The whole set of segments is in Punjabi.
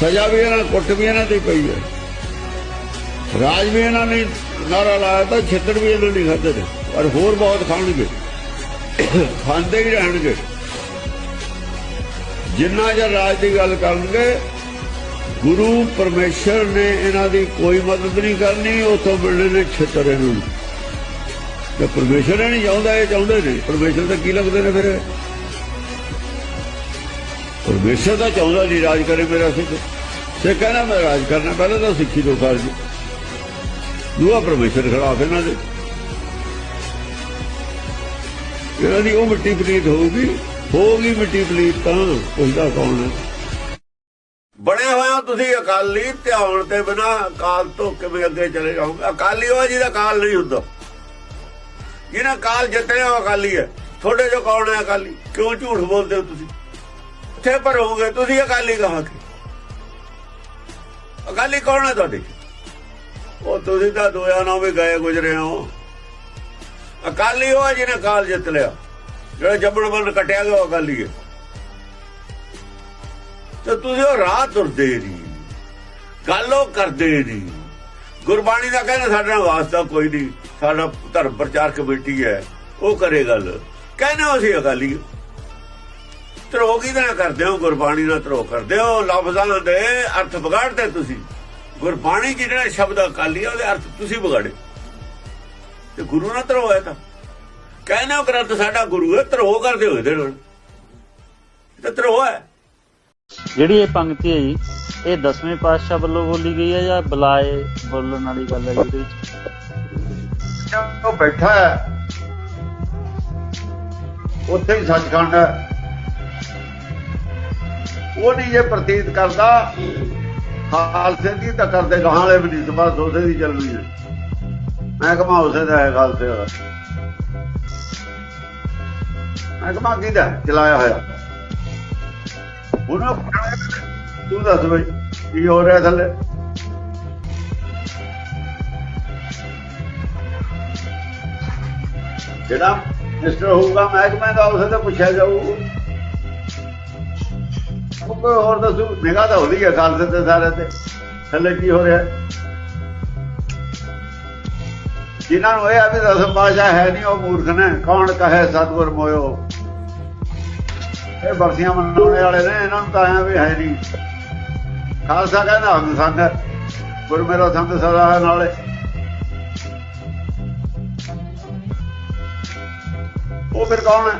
ਸਜ਼ਾ ਵੀ ਇਹਨਾਂ, ਕੁੱਟ ਵੀ ਇਹਨਾਂ ਦੀ ਪਈ ਹੈ। ਰਾਜ ਵੀ ਇਹਨਾਂ ਨੇ ਨਾਰਾ ਲਾਇਆ ਤਾਂ ਛਿੱਤਰ ਵੀ ਇਹਨਾਂ ਨੇ ਖਾਦੇ ਨੇ, ਪਰ ਹੋਰ ਬਹੁਤ ਖਾਣਗੇ। ਖਾਂਦੇ ਹੀ ਰਹਿਣਗੇ। ਜਿੰਨਾ ਜਰ ਰਾਜ ਦੀ ਗੱਲ ਕਰਨਗੇ, ਗੁਰੂ ਪਰਮੇਸ਼ਰ ਨੇ ਇਹਨਾਂ ਦੀ ਕੋਈ ਮਦਦ ਨਹੀਂ ਕਰਨੀ, ਉਥੋਂ ਮਿਲਣੇ ਨੇ ਛਿੱਤਰ ਇਹਨਾਂ ਨੂੰ। ਤੇ ਪਰਮੇਸ਼ਰ ਇਹ ਨਹੀਂ ਚਾਹੁੰਦਾ, ਇਹ ਚਾਹੁੰਦੇ ਨੇ। ਪਰਮੇਸ਼ਰ ਤਾਂ ਕੀ ਲੱਗਦੇ ਨੇ ਫਿਰ? ਪਰਮੇਸ਼ਰ ਤਾਂ ਚਾਹੁੰਦਾ ਨਹੀਂ ਰਾਜ ਕਰੇ ਮੇਰਾ ਸਿੱਖ। ਸੇ ਕਹਿੰਦਾ ਮੈਂ ਰਾਜ ਕਰਨਾ, ਪਹਿਲਾਂ ਤਾਂ ਸਿੱਖੀ ਤੋਂ ਕਰ ਜੀ ਦੂਆ ਪਰਮੇਸ਼ਰ ਖਿਲਾਫ ਇਹਨਾਂ ਦੇ। ਇਹਨਾਂ ਦੀ ਉਹ ਮਿੱਟੀ ਪਲੀਤ ਹੋਊਗੀ ਹੋਊਗੀ ਮਿੱਟੀ ਪਲੀਤ ਤਾਂ ਪੁੱਛਦਾ ਕੌਣ ਹੈ। ਬਣੇ ਹੋਇਆ ਤੁਸੀਂ ਅਕਾਲੀ ਧਿਆਉਣ ਤੇ ਬਿਨਾ ਅਕਾਲ ਤੋਂ ਕਿਵੇਂ ਅੱਗੇ ਚਲੇ ਜਾਓਗੇ? ਅਕਾਲੀ ਉਹ ਹੈ ਜਿਹਦਾ ਕਾਲ ਨਹੀਂ ਹੁੰਦਾ। ਜਿਹਨਾਂ ਕਾਲ ਜਿੱਤਿਆ ਉਹ ਅਕਾਲੀ ਹੈ। ਤੁਹਾਡੇ ਜੋ ਕੌਣ ਹੈ ਅਕਾਲੀ? ਕਿਉਂ ਝੂਠ ਬੋਲਦੇ ਹੋ ਤੁਸੀਂ? ਕਿੱਥੇ ਭਰੋਗੇ? ਤੁਸੀਂ ਅਕਾਲੀ ਕਹਾਂ ਅਕਾਲੀ ਕੌਣ ਹੈ ਤੁਹਾਡੀ? ਉਹ ਤੁਸੀਂ ਤਾਂ ਦੋਇਆ ਨਾਲ ਵੀ ਗਏ ਗੁਜਰੇ ਹੋ। ਅਕਾਲੀ ਉਹ ਜਿਹਨੇ ਕਾਲ ਜਿੱਤ ਲਿਆ। ਜਿਹੜਾ ਜੰਮਣ ਬੰਨ ਕਟਿਆ ਗਿਆ ਉਹ ਅਕਾਲੀ ਹੈ। ਤੇ ਤੁਸੀਂ ਉਹ ਰਾਹ ਤੁਰਦੇ ਨਹੀਂ ਗੱਲ ਉਹ ਕਰਦੇ ਨਹੀਂ ਗੁਰਬਾਣੀ ਦਾ ਕਹਿੰਦਾ ਸਾਡੇ ਨਾਲ ਵਾਸਤਾ ਕੋਈ ਨਹੀਂ। ਸਾਡਾ ਧਰਮ ਪ੍ਰਚਾਰ ਕਮੇਟੀ ਹੈ। ਉਹ ਕਰੇ ਗੱਲ। ਕਹਿੰਦੇ ਅਸੀਂ ਅਕਾਲੀ। ਧਰੋ ਕੀ ਨਾ ਕਰਦੇ ਹੋ? ਗੁਰਬਾਣੀ ਨਾਲ ਧਰੋ ਕਰਦੇ ਹੋ? ਲਫ਼ਜ਼ਾਂ ਦੇ ਅਰਥ ਵਿਗਾੜਦੇ ਤੁਸੀਂ? ਗੁਰਬਾਣੀ 'ਚ ਜਿਹੜਾ ਸ਼ਬਦ ਅਕਾਲੀ ਆ ਉਹਦੇ ਅਰਥ ਤੁਸੀਂ ਵਿਗਾੜੇ। ਤੇ ਗੁਰੂ ਨਾਲ ਧਰੋ ਹੈ ਤਾਂ। ਕਹਿੰਦੇ ਹੋ ਗ੍ਰੰਥ ਸਾਡਾ ਗੁਰੂ ਹੈ ਧਰੋ ਕਰਦੇ ਹੋਏ ਦੇ ਨਾਲ। ਤੇ ਧਰੋ ਹੈ। ਜਿਹੜੀ ਇਹ ਪੰਕਤੀ ਹੈ ਜੀ ਇਹ ਦਸਵੇਂ ਪਾਤਸ਼ਾਹ ਵੱਲੋਂ ਬੋਲੀ ਗਈ ਹੈ ਜਾਂ ਬੁਲਾਏ ਬੋਲਣ ਵਾਲੀ ਗੱਲ ਹੈ ਇਹਦੇ ਵਿੱਚ? ਉਹ ਬੈਠਾ ਹੈ। ਉੱਥੇ ਹੀ ਸੱਚਖੰਡ ਹੈ। ਉਹ ਨਹੀਂ ਜੇ ਪ੍ਰਤੀਤ ਕਰਦਾ ਖਾਲਸੇ ਦੀ ਤਾਂ ਕਰਦੇ ਗਾਹਾਂ ਵਾਲੇ ਵੀ ਨਹੀਂ ਬਸ ਉਸੇ ਦੀ ਚੱਲਣੀ ਹੈ। ਮੈਂ ਕਮਾ ਉਸੇ ਦਾ ਹੈ, ਖਾਲਸੇ ਦਾ ਮੈਂ ਕਮਾ ਕਿਹਦਾ ਚਲਾਇਆ ਹੋਇਆ। ਉਹਨਾਂ ਤੂੰ ਦੱਸ ਬਈ, ਕੀ ਹੋ ਰਿਹਾ ਥੱਲੇ? ਜਿਹੜਾ ਮਿਸਟਰ ਹੋਊਗਾ ਮਹਿਕਮੇ ਦਾ, ਉਸੇ ਤੋਂ ਪੁੱਛਿਆ ਜਾਊ। ਕੋਈ ਹੋਰ ਦੱਸੂ? ਨਿਗਾਹ ਤਾਂ ਹੁੰਦੀ ਹੈ ਖਾਲਸੇ ਤੇ ਸਾਰੇ ਤੇ। ਥੱਲੇ ਕੀ ਹੋ ਰਿਹਾ? ਹੈ? ਜਿਨ੍ਹਾਂ ਨੂੰ ਇਹ ਆ ਵੀ ਦਸਮ ਪਾਸ਼ਾ ਹੈ ਨਹੀਂ, ਉਹ ਮੂਰਖ ਨੇ। ਕੌਣ ਕਹੇ ਸਤਿਗੁਰ ਮੋਇਓ? ਇਹ ਬਖਸ਼ੀਆਂ ਮਨਾਉਣੇ ਵਾਲੇ ਨੇ, ਇਹਨਾਂ ਨੂੰ ਤਾਂ ਆਇਆ ਵੀ ਹੈ ਨਹੀਂ। ਖਾਲਸਾ ਕਹਿੰਦਾ ਹਮ ਸੰਗ ਗੁਰ ਮੇਰਾ ਸੰਗ ਸਦਾ ਹੈ ਨਾਲੇ। ਉਹ ਫਿਰ ਕੌਣ ਹੈ?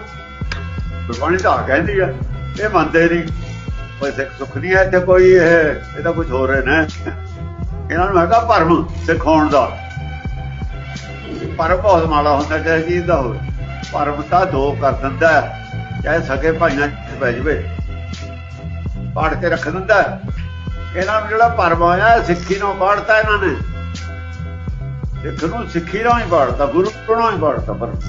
ਗੁਰਬਾਣੀ ਤਾਂ ਕਹਿੰਦੀ ਆ, ਇਹ ਮੰਨਦੇ ਨਹੀਂ। ਕੋਈ ਸਿੱਖ ਸੁੱਖ ਨਹੀਂ ਹੈ ਇੱਥੇ ਕੋਈ ਇਹ ਇਹਦਾ ਕੁਝ ਹੋ ਰਿਹਾ ਨੇ। ਇਹਨਾਂ ਨੂੰ ਹੈਗਾ ਭਰਮ ਸਿਖਾਉਣ ਦਾ। ਭਰਮ ਬਹੁਤ ਮਾੜਾ ਹੁੰਦਾ, ਚਾਹੇ ਚੀਜ਼ ਦਾ ਹੋਵੇ। ਭਰਮ ਤਾਂ ਦੋ ਕਰ ਦਿੰਦਾ ਚਾਹੇ ਸਕੇ ਭਾਈਆਂ ਚ ਪੈ ਜਵੇ। ਪਾੜ ਕੇ ਰੱਖ ਦਿੰਦਾ ਇਹਨਾਂ ਨੂੰ ਜਿਹੜਾ ਭਰਮ ਆਇਆ ਸਿੱਖੀ ਨੂੰ ਪਾੜਤਾ ਇਹਨਾਂ ਨੇ। ਸਿੱਖ ਨੂੰ ਸਿੱਖੀ ਨਾਲ ਹੀ ਪਾੜਤਾ, ਗੁਰੂ ਨਾਲ ਹੀ ਪਾੜਤਾ ਭਰਮ।